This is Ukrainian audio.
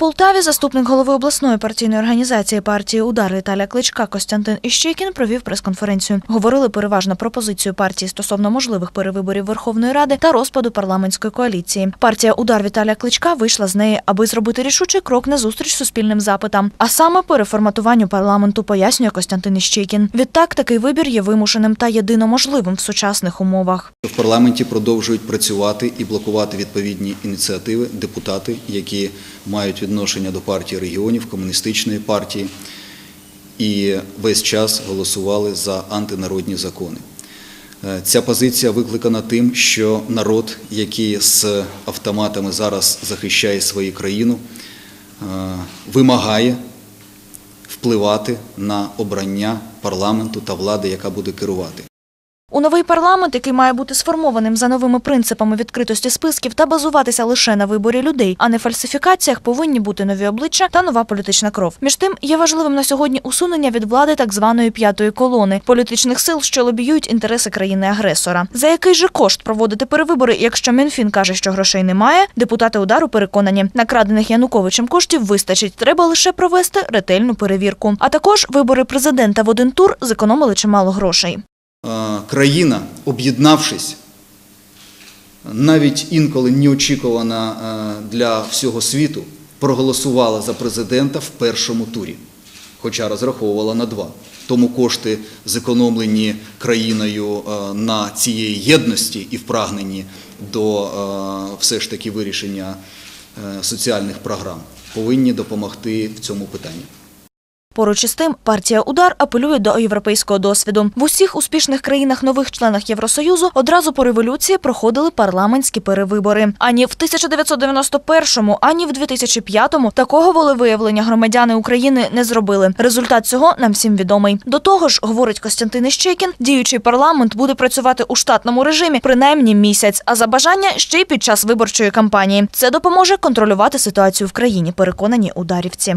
Полтаві заступник голови обласної партійної організації партії Удар Віталія Кличка Костянтин Іщейкін провів прес-конференцію. Говорили переважно про позицію партії стосовно можливих перевиборів Верховної Ради та розпаду парламентської коаліції. Партія Удар Віталія Кличка вийшла з неї, аби зробити рішучий крок назустріч суспільним запитам, а саме переформатуванню парламенту, пояснює Костянтин Іщейкін. Відтак такий вибір є вимушеним та єдино можливим в сучасних умовах. В парламенті продовжують працювати і блокувати відповідні ініціативи депутати, які мають відношення до партії регіонів, комуністичної партії, і весь час голосували за антинародні закони. Е, Ця позиція викликана тим, що народ, який з автоматами зараз захищає свою країну, е, вимагає впливати на обрання парламенту та влади, яка буде керувати. У новий парламент, який має бути сформованим за новими принципами відкритості списків та базуватися лише на виборі людей, а не фальсифікаціях, повинні бути нові обличчя та нова політична кров. Між тим є важливим на сьогодні усунення від влади так званої п'ятої колони політичних сил, що лобіюють інтереси країни-агресора. За який же кошт проводити перевибори, якщо Мінфін каже, що грошей немає, депутати удару переконані, накрадених Януковичем коштів вистачить. Треба лише провести ретельну перевірку. А також вибори президента в один тур зекономили чимало грошей. Е, країна, об'єднавшись, навіть інколи неочікувана е, для всього світу, проголосувала за президента в першому турі, хоча розраховувала на два. Тому кошти, зекономлені країною е, на цієї єдності і в прагненні до все ж таки вирішення соціальних програм, повинні допомогти в цьому питанні. Поруч із тим, партія Удар апелює до європейського досвіду. В усіх успішних країнах нових членах Євросоюзу одразу по революції проходили парламентські перевибори. Ані в 1991-му, ані в 2005-му такого волевиявлення громадяни України не зробили. Результат цього нам всім відомий. До того ж, говорить Костянтин Іщейкін, діючий парламент буде працювати у штатному режимі принаймні місяць, а за бажання ще й під час виборчої кампанії. Це допоможе контролювати ситуацію в країні. Переконані ударівці.